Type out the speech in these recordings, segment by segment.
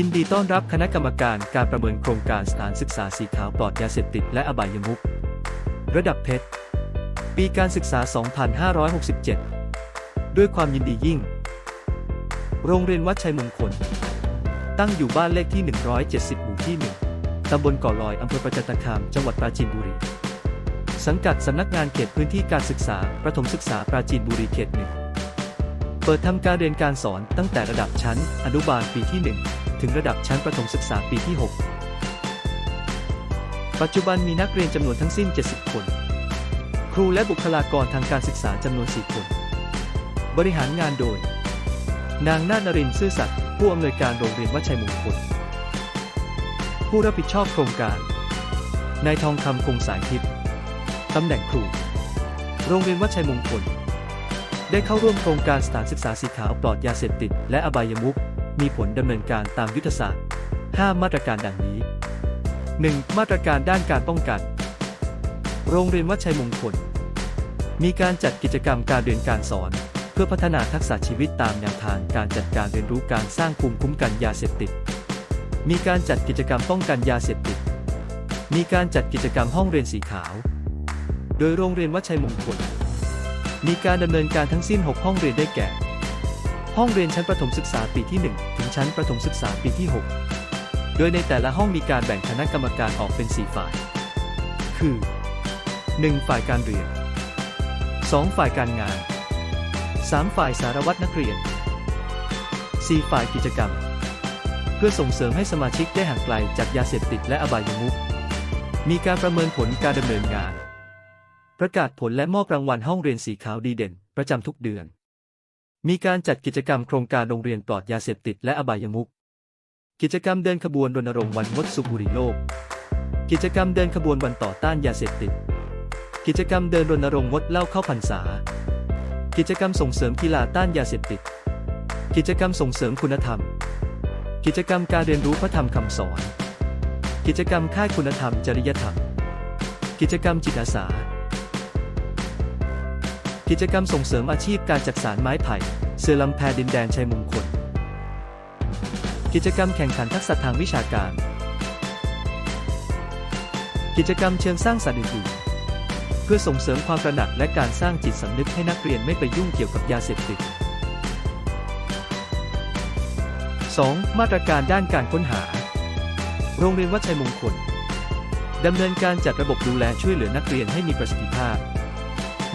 ยินดีต้อนรับคณะกรรมการการประเมินโครงการสถานศึกษาสีขาวปลอดยาเสพติดและอบายมุขระดับเพชร ปีการศึกษา 2567 ด้วยความยินดียิ่ง โรงเรียนวัดชัยมงคล ตั้งอยู่บ้านเลขที่ 170 หมู่ที่ 1 ตำบลเก่อลอย อำเภอประจันตคาม จังหวัดปราจีนบุรี สังกัดสำนักงานเขตพื้นที่การศึกษา ประถมศึกษาปราจีนบุรีเขตหนึ่งเปิดทำการเรียนการสอนตั้งแต่ระดับชั้น อนุบาลปีที่ 1 ถึงระดับชั้นประถมศึกษาปีที่ 6 ปัจจุบันมีนักเรียนจำนวนทั้งสิ้น 70 คน ครูและบุคลากรทางการศึกษาจำนวน 4 คน บริหารงานโดย นางนาฏนรินทร์ซื่อสัตย์ผู้อำนวยการโรงเรียนวัชัยมงคล ผู้รับผิดชอบโครงการ นายทองคำคงสายทิพย์ตำแหน่งครู โรงเรียนวัชัยมงคลได้เข้าร่วมโครงการสถานศึกษาสีขาวปลอดยาเสพติดและอบายมุข มีผลดำเนินการตามยุทธศาสตร์ 5 มาตรการดังนี้ 1. มาตรการด้านการป้องกัน โรงเรียนวัดชัยมงคล มีการจัดกิจกรรมการเรียนการสอน เพื่อพัฒนาทักษะชีวิตตามแนวทางการจัดการเรียนรู้การสร้างภูมิคุ้มกันยาเสพติด มีการจัดกิจกรรมป้องกันยาเสพติด มีการจัดกิจกรรมห้องเรียนสีขาว โดยโรงเรียนวัดชัยมงคล มีการดำเนินการทั้งสิ้น 6 ห้องเรียนได้แก่ ห้องเรียนชั้นประถมศึกษาปีที่ 1 ถึงชั้นประถมศึกษาปีที่ 6 โดยในแต่ละห้องมีการแบ่งคณะกรรมการออกเป็น 4 ฝ่าย คือ 1. ฝ่ายการเรียน 2. ฝ่ายการงาน 3. ฝ่ายสารวัตรนักเรียน 4. ฝ่ายกิจกรรม เพื่อส่งเสริมให้สมาชิกได้ห่างไกลจากยาเสพติดและอบายมุขมีการประเมินผลการดำเนินงาน ประกาศผลและมอบรางวัลห้องเรียนสีขาวดีเด่น ประจำทุกเดือน มีการจัดกิจกรรมโครงการโรงเรียนปลอดยาเสพติดและอบายมุข กิจกรรมเดินขบวนรณรงค์วันงดสูบบุหรี่โลก กิจกรรมเดินขบวนวันต่อต้านยาเสพติด กิจกรรมเดินรณรงค์งดเหล้าเข้าพรรษา กิจกรรมส่งเสริมกีฬาต้านยาเสพติด กิจกรรมส่งเสริมคุณธรรม กิจกรรมการเรียนรู้พระธรรมคำสอน กิจกรรมค่ายคุณธรรมจริยธรรม กิจกรรมจิตอาสา กิจกรรมส่งเสริมอาชีพการจักสารไม้ไผ่ เสือลำแพดินแดนชัยมงคล กิจกรรมแข่งขันทักษะทางวิชาการ กิจกรรมเชิงสร้างสรรค์อื่นๆเพื่อส่งเสริมความตระหนักและการสร้างจิตสำนึกให้นักเรียนไม่ไปยุ่งเกี่ยวกับยาเสพติด 2. มาตรการด้านการค้นหา โรงเรียนวัดชัยมงคลดำเนินการจัดระบบดูแลช่วยเหลือนักเรียนให้มีประสิทธิภาพ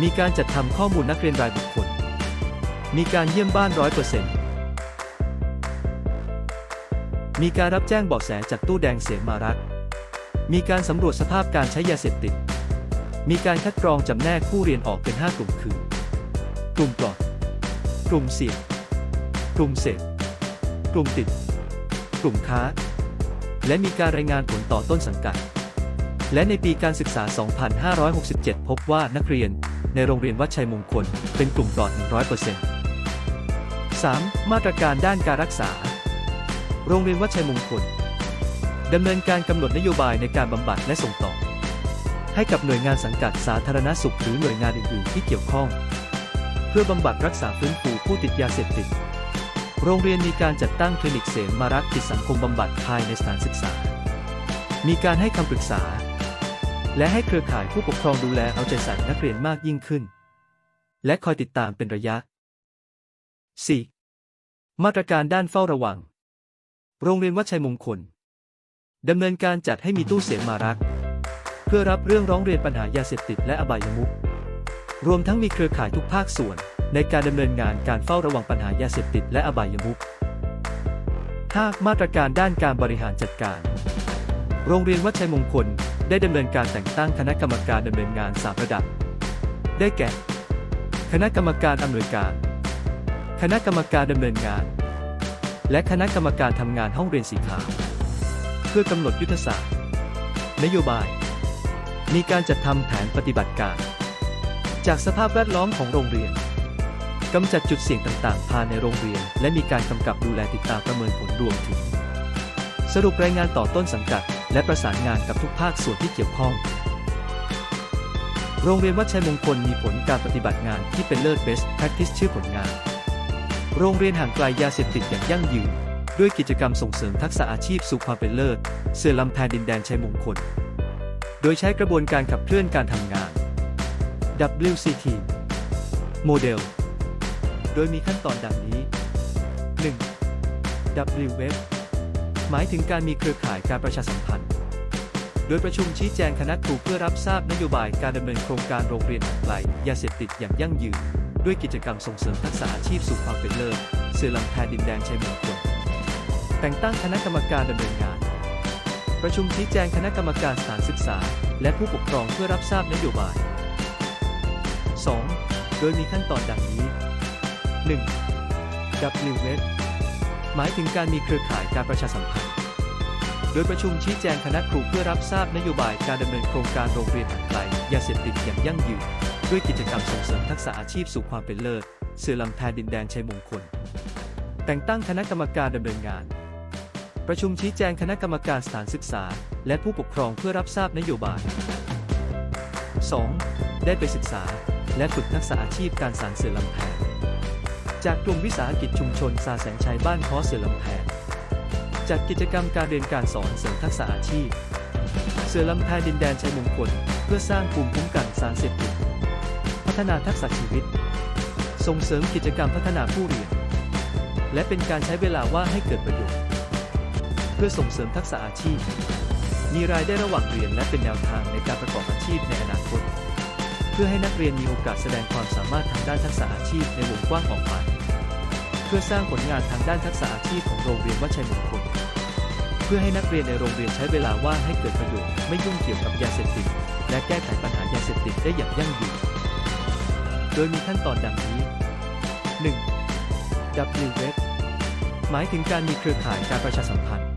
มีการจัดทำข้อมูลนักเรียนรายบุคคล มีการเยี่ยมบ้านร้อยเปอร์เซ็นต์มีการรับแจ้งเบาะแสจากตู้แดงเสียมารัก มีการสำรวจสภาพการใช้ยาเสพติด มีการคัดกรองจำแนกผู้เรียนออกเป็น 5 กลุ่มคือ กลุ่มปลอด กลุ่มเสี่ยง กลุ่มเสพ กลุ่มติด กลุ่มค้า และมีการรายงานผลต่อต้นสังกัด และในปีการศึกษา 2567 พบว่านักเรียน ในโรงเรียนวัดชัยมงคล เป็นกลุ่มปลอด 100% 3. มาตรการด้านการรักษา โรงเรียนวัดชัยมงคลดำเนินการกำหนดนโยบายในการบำบัดและส่งต่อ ให้กับหน่วยงานสังกัดสาธารณสุขหรือหน่วยงานอื่น ๆ ที่เกี่ยวข้อง เพื่อบำบัดรักษาฟื้นฟูผู้ติดยาเสพติด โรงเรียนมีการจัดตั้งคลินิกเสมารักจิตสังคมบำบัดภายในสถานศึกษา มีการให้คำปรึกษา และให้เครือข่ายผู้ปกครองดูแลเอาใจใส่นักเรียนมากยิ่งขึ้น และคอยติดตามเป็นระยะ 4. มาตรการด้านเฝ้าระวัง โรงเรียนวัดชัยมงคลดำเนินการจัดให้มีตู้เสียงมารัก เพื่อรับเรื่องร้องเรียนปัญหายาเสพติดและอบายมุขรวมทั้งมีเครือข่ายทุกภาคส่วน ในการดำเนินงานการเฝ้าระวังปัญหายาเสพติดและอบายมุข 5. มาตรการด้านการบริหารจัดการ โรงเรียนวัดชัยมงคล ได้ดำเนินการแต่งตั้งคณะกรรมการดำเนินงาน3ระดับ ได้แก่ คณะกรรมการอำนวยการ คณะกรรมการดำเนินงาน และคณะกรรมการทำงานห้องเรียนสีขาว เพื่อกำหนดยุทธศาสตร์ นโยบาย มีการจัดทำแผนปฏิบัติการ จากสภาพแวดล้อมของโรงเรียนกำจัดจุดเสี่ยงต่างๆ ภายในโรงเรียน และมีการกำกับดูแลติดตามประเมินผลรวมถึง สรุปรายงานต่อต้นสังกัด และประสานงานกับทุกภาคส่วนที่เกี่ยวข้อง โรงเรียนวัดชัยมงคลมีผลการปฏิบัติงานที่เป็นเลิศ best practice ชื่อผลงาน โรงเรียนห่างไกลยาเสพติดอย่างยั่งยืน ด้วยกิจกรรมส่งเสริมทักษะอาชีพสู่ความเป็นเลิศ เสือลำแพนดินแดนชัยมงคล โดยใช้กระบวนการขับเคลื่อนการทำงาน WCT โมเดล โดยมีขั้นตอนดังนี้ 1. W Web หมายถึงการมีเครือข่ายการประชาสัมพันธ์ โดยประชุมชี้แจงคณะครูเพื่อรับทราบนโยบายการดำเนินโครงการโรงเรียนห่างไกลยาเสพติดอย่างยั่งยืน ด้วยกิจกรรมส่งเสริมทักษะอาชีพสู่ความเป็นเลิศเสือลำแพดินแดนชัยมงคลแต่งตั้งคณะกรรมการดำเนินงาน ประชุมชี้แจงคณะกรรมการสถานศึกษา และผู้ปกครองเพื่อรับทราบนโยบาย 2. โดยมีขั้นตอนดังนี้ 1. W w e b หมายถึงการมีเครือข่ายการประชาสัมพันธ์ โดยประชุมชี้แจงคณะครูเพื่อรับทราบนโยบายการดำเนินโครงการโรงเรียนห่างไกลยาเสพติดอย่างยั่งยืน ด้วยกิจกรรมส่งเสริมทักษะอาชีพสู่ความเป็นเลิศเสือลำแพนดินแดนชัยมงคล แต่งตั้งคณะกรรมการดำเนินงาน ประชุมชี้แจงคณะกรรมการสถานศึกษา และผู้ปกครองเพื่อรับทราบนโยบาย 2. ได้ไปศึกษา และฝึกทักษะอาชีพการสานเสือลำแพน จากกลุ่มวิสาหกิจชุมชนซาแสงชัยบ้านคอเสือลำแพนจากกิจกรรมการเรียนการสอนเสริมทักษะอาชีพ เสือลำแพนดินแดนชัยมงคลเพื่อสร้างภูมิคุ้มกันสารเสพติดพัฒนาทักษะชีวิต ส่งเสริมกิจกรรมพัฒนาผู้เรียน และเป็นการใช้เวลาว่างให้เกิดประโยชน์ เพื่อส่งเสริมทักษะอาชีพ มีรายได้ระหว่างเรียนและเป็นแนวทางในการประกอบอาชีพในอนาคต เพื่อให้นักเรียนมีโอกาสแสดงความสามารถทางด้านทักษะอาชีพในวงกว้างออกไป เพื่อสร้างผลงานทางด้านทักษะอาชีพของโรงเรียนวัชัยมงคล เพื่อให้นักเรียนในโรงเรียนใช้เวลาว่างให้เกิดประโยชน์ ไม่ยุ่งเกี่ยวกับยาเสพติด และแก้ไขปัญหายาเสพติดได้อย่างยั่งยืน โดยมีขั้นตอนดังนี้ 1. W Web หมายถึงการมีเครือข่ายการประชาสัมพันธ์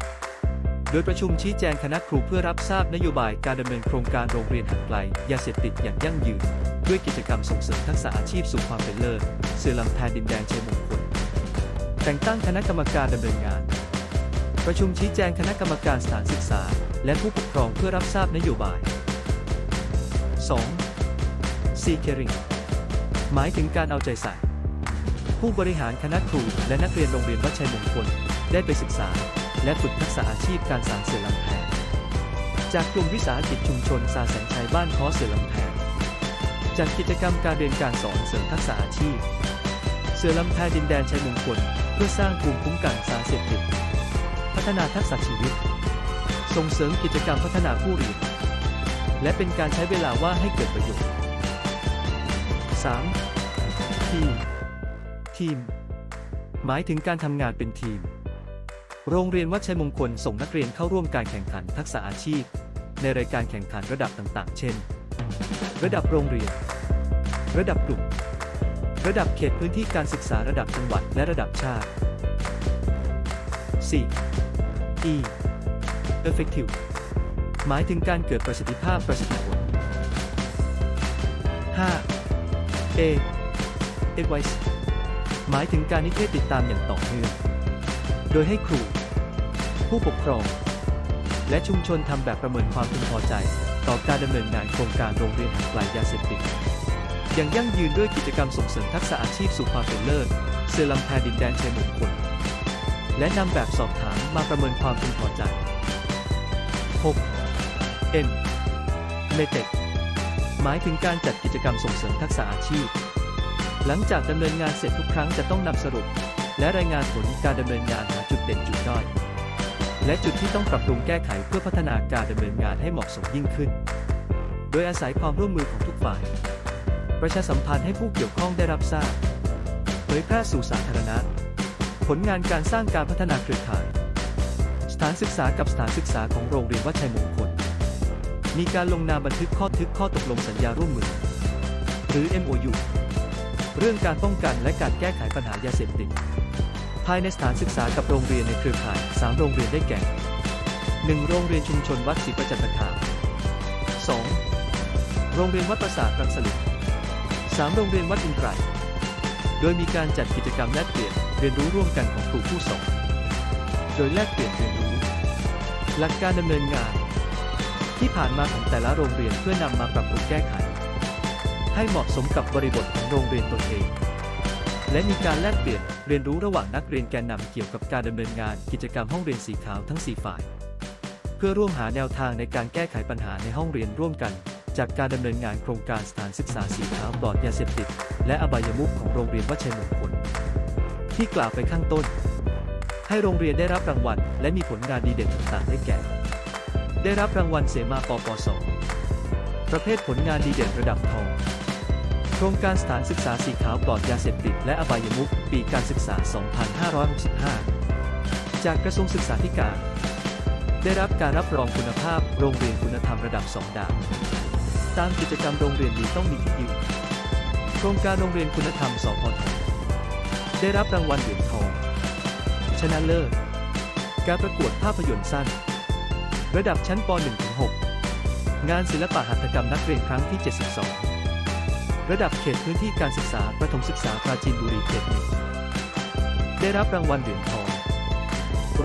ดยประชุมชี้แจงคณะครูเพื่อรับทราบนโยบายการดำเนินโครงการโรงเรียนห่างไกลยาเสพติดอย่างยั่งยืน ด้วยกิจกรรมส่งเสริมทักษะอาชีพสู่ความเป็นเลิศเสือลำแพนดินแดนชัยมงคลแต่งตั้งคณะกรรมการดำเนินงาน ประชุมชี้แจงคณะกรรมการสถานศึกษา และผู้ปกครองเพื่อรับทราบนโยบาย 2. C Caring หมายถึงการเอาใจใส่ ผู้บริหารคณะครูและนักเรียนโรงเรียนวัดชัยมงคลได้ไปศึกษา และฝึกทักษะอาชีพการสานเสือลำแพนจากกลุ่มวิสาหกิจชุมชนซาแสงชัยบ้านคอเสือลำแพนจากกิจกรรมการเรียนการสอนเสริมทักษะอาชีพ เสือลำแพนดินแดนชัยมงคลเพื่อสร้างภูมิคุ้มกันสารเสพติดพัฒนาทักษะชีวิต ส่งเสริมกิจกรรมพัฒนาผู้เรียนและเป็นการใช้เวลาว่างให้เกิดประโยชน์ 3. ทีม ทีม หมายถึงการทำงานเป็นทีม โรงเรียนวัดชัยมงคลส่งนักเรียนเข้าร่วมการแข่งขันทักษะอาชีพ ในรายการแข่งขันระดับต่างๆ เช่น ระดับโรงเรียน ระดับกลุ่ม ระดับเขตพื้นที่การศึกษาระดับจังหวัดและระดับชาติ 4. E effective หมายถึงการเกิดประสิทธิภาพประสิทธิผล 5. A advice หมายถึงการนิเทศติดตามอย่างต่อเนื่อง โดยให้ครู ผู้ปกครอง และชุมชนทำแบบประเมินความพึงพอใจ ต่อการดำเนินงานโครงการโรงเรียนห่างไกลยาเสพติดอย่างยั่งยืนด้วยกิจกรรมส่งเสริมทักษะอาชีพสู่ความเป็นเลิศเสือลำแพดินแดนชัยมงคลและนำแบบสอบถามมาประเมินความพึงพอใจ 6. M m e t e c หมายถึงการจัดกิจกรรมส่งเสริมทักษะอาชีพ หลังจากดำเนินงานเสร็จทุกครั้งจะต้องนำสรุป และรายงานผลการดำเนินงานหาจุดเด่นจุดด้อย และจุดที่ต้องปรับปรุงแก้ไขเพื่อพัฒนาการดำเนินงานให้เหมาะสมยิ่งขึ้น โดยอาศัยความร่วมมือของทุกฝ่าย ประชาสัมพันธ์ให้ผู้เกี่ยวข้องได้รับทราบ เผยแพร่สู่สาธารณะ ผลงานการสร้างการพัฒนาเครือข่าย สถานศึกษากับสถานศึกษาของโรงเรียนวัดชัยมงคล มีการลงนามบันทึกข้อทึกข้อตกลงสัญญาร่วมมือ หรือ MOU เรื่องการป้องกันและการแก้ไขปัญหายาเสพติด ภายในสถานศึกษากับโรงเรียนในเครือข่าย 3 โรงเรียนได้แก่ 1. โรงเรียนชุมชนวัดศรีประจันตคาม 2. โรงเรียนวัดประสาทรังสลิด 3. โรงเรียนวัดอินไตรโดยมีการจัดกิจกรรมแลกเปลี่ยนเรียนรู้ร่วมกันของครูผู้สอนโดยแลกเปลี่ยนเรียนรู้ หลักการดำเนินงาน ที่ผ่านมาของแต่ละโรงเรียนเพื่อนำมาปรับปรุงแก้ไข ให้เหมาะสมกับบริบทของโรงเรียนตนเอง และมีการแลกเปลี่ยนเรียนรู้ระหว่างนักเรียนแกนนำเกี่ยวกับการดำเนินงานกิจกรรมห้องเรียนสีขาวทั้ง 4 ฝ่าย เพื่อร่วมหาแนวทางในการแก้ไขปัญหาในห้องเรียนร่วมกัน จากการดำเนินงานโครงการสถานศึกษาสีขาวปลอดยาเสพติด และอบายมุขของโรงเรียนวัชัยมงคลที่กล่าวไปข้างต้น ให้โรงเรียนได้รับรางวัล และมีผลงานดีเด่นต่างๆได้แก่ ได้รับรางวัลเสมาปปสประเภทผลงานดีเด่นระดับทอง โครงการสถานศึกษาสีขาวปลอดยาเสพติดและอบายมุขปีการศึกษา 2565 จากกระทรวงศึกษาธิการ ได้รับการรับรองคุณภาพโรงเรียนคุณธรรมระดับ 2 ดาว ตามกิจกรรมโรงเรียนดีต้องมีที่อยู่โครงการโรงเรียนคุณธรรมสพทได้รับรางวัลเหรียญทอง ชนะเลิศ การประกวดภาพยนตร์สั้น ระดับชั้นป .1-6 งานศิลปะหัตถกรรมนักเรียนครั้งที่ 72 ระดับเขตพื้นที่การศึกษาประถมศึกษาปราจีนบุรีเขตหนึ่งได้รับรางวัลเหรียญทอง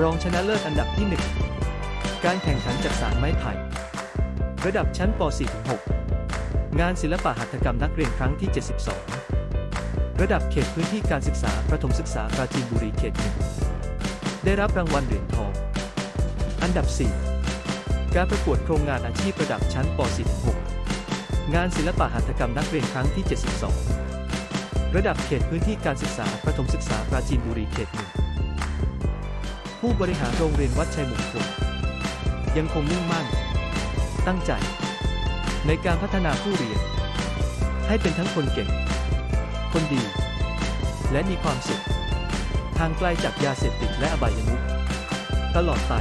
รองชนะเลิศอันดับที่ 1 การแข่งขันจักสารไม้ไผ่ ระดับชั้นป .4-6 งานศิลปะหัตถกรรมนักเรียนครั้งที่ 72 ระดับเขตพื้นที่การศึกษาประถมศึกษาปราจีนบุรีเขตหนึ่งได้รับรางวัลเหรียญทอง อันดับ 4 การประกวดโครงงานอาชีพระดับชั้นป .4-6 งานศิลปะหัตถกรรมนักเรียนครั้งที่ 72 ระดับเขตพื้นที่การศึกษาประถมศึกษาปราจีนบุรีเขตหนึ่งผู้บริหารโรงเรียนวัดชัยมงคลยังคงมุ่งมั่น ตั้งใจ ในการพัฒนาผู้เรียน ให้เป็นทั้งคนเก่ง คนดี และมีความสุขทางไกลจากยาเสพติดและอบายมุขตลอดไป